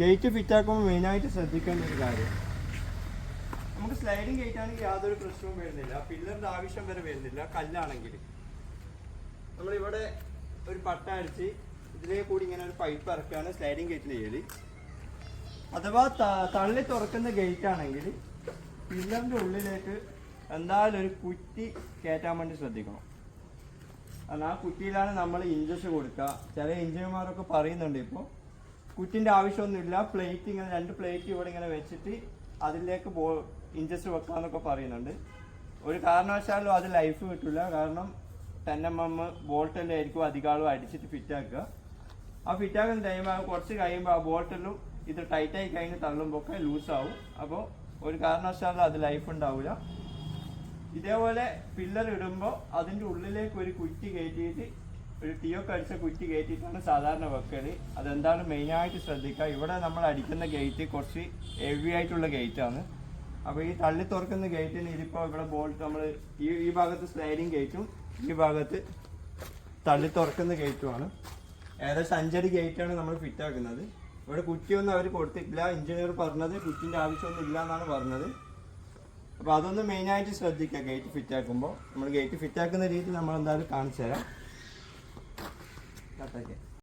Gate fit ആക്കുമ്പോൾ മെയിനായിട്ട് ശ്രദ്ധിക്കേണ്ട ഒരു കാര്യം. നമുക്ക് സ്ലൈഡിങ് ഗേറ്റ് ആണെങ്കിൽ യാതൊരു പ്രശ്നവും വരുന്നില്ല. പില്ലറിന്റെ ആവശ്യം വരെ വരുന്നില്ല. കല്ലാണെങ്കിൽ. നമ്മളിവിടെ ഒരു പട്ട അടിച്ച് ഇതിലേ കൂടി ഇങ്ങനെ ഒരു പൈപ്പ് ഇറക്കുകയാണ് സ്ലൈഡിങ് ഗേറ്റിൽ ചെയ്യൽ അഥവാ തള്ളി തുറക്കുന്ന ഗേറ്റ് ആണെങ്കിൽ പില്ലറിന്റെ ഉള്ളിലേക്ക് എന്തായാലും ഒരു കുറ്റി കയറ്റാൻ വേണ്ടി ശ്രദ്ധിക്കണം. കാരണം ആ കുറ്റിയിലാണ് നമ്മൾ ഇഞ്ചസ് കൊടുക്കുക. ചില എഞ്ചിനീയർമാരൊക്കെ പറയുന്നുണ്ട് ഇപ്പോൾ. കുറ്റിന്റെ ആവശ്യമൊന്നുമില്ല. പ്ലേറ്റ് ഇങ്ങനെ രണ്ട് പ്ലേറ്റ് ഇവിടെ ഇങ്ങനെ വെച്ചിട്ട് അതിലേക്ക് ബോ ഇഞ്ചസ് വെക്കാന്നൊക്കെ പറയുന്നുണ്ട്. ഒരു കാരണവശാലും അത് ലൈഫ് കിട്ടില്ല കാരണം ടെൻ എം എം ബോൾട്ടെല്ലാം ആയിരിക്കും അധികാളും അടിച്ചിട്ട് ഫിറ്റാക്കുക ആ ഫിറ്റാക്കുന്ന ടൈമാകും കുറച്ച് കഴിയുമ്പോൾ ആ ബോൾട്ടിലും ഇത് ടൈറ്റായി കഴിഞ്ഞ് തള്ളുമ്പോൾ ഒക്കെ ലൂസാവും അപ്പോൾ ഒരു കാരണവശാലും അത് ലൈഫ് ഉണ്ടാവില്ല ഇതേപോലെ പില്ലർ ഇടുമ്പോൾ അതിന്റെ ഉള്ളിലേക്ക് ഒരു കുറ്റി കയറ്റിയിട്ട് ഒരു തീയൊക്കെ അടിച്ച കുറ്റി കയറ്റിയിട്ടാണ് സാധാരണ വെക്കൽ. അതെന്താണ് മെയിനായിട്ട് ശ്രദ്ധിക്കുക? ഇവിടെ നമ്മൾ അടിക്കുന്ന ഗേറ്റ് കുറച്ച് ഹെവി ആയിട്ടുള്ള ഗേറ്റാണ്. അപ്പോൾ ഈ തള്ളി തുറക്കുന്ന ഗേറ്റിന് ഇതിപ്പോൾ ഇവിടെ ബോൾട്ട് നമ്മൾ ഈ ഈ ഭാഗത്ത് സ്ലൈഡിങ് ഗേറ്റും ഈ ഭാഗത്ത് തള്ളി തുറക്കുന്ന ഗേറ്റുമാണ്. ഏകദേശം അഞ്ചടി ഗേറ്റാണ് നമ്മൾ ഫിറ്റ് ആക്കുന്നത്. ഇവിടെ കുറ്റിയൊന്നും അവർ കൊടുത്തിട്ടില്ല. എഞ്ചിനീയർ പറഞ്ഞത് കുറ്റിന്റെ ആവശ്യമൊന്നും ഇല്ല എന്നാണ് പറഞ്ഞത്. അപ്പോൾ അതൊന്ന് മെയിനായിട്ട് ശ്രദ്ധിക്കുക ഗേറ്റ് ഫിറ്റ് ആക്കുമ്പോൾ. നമ്മൾ ഗേറ്റ് ഫിറ്റ് ആക്കുന്ന രീതി നമ്മൾ എന്തായാലും കാണിച്ചു തരാം Gracias.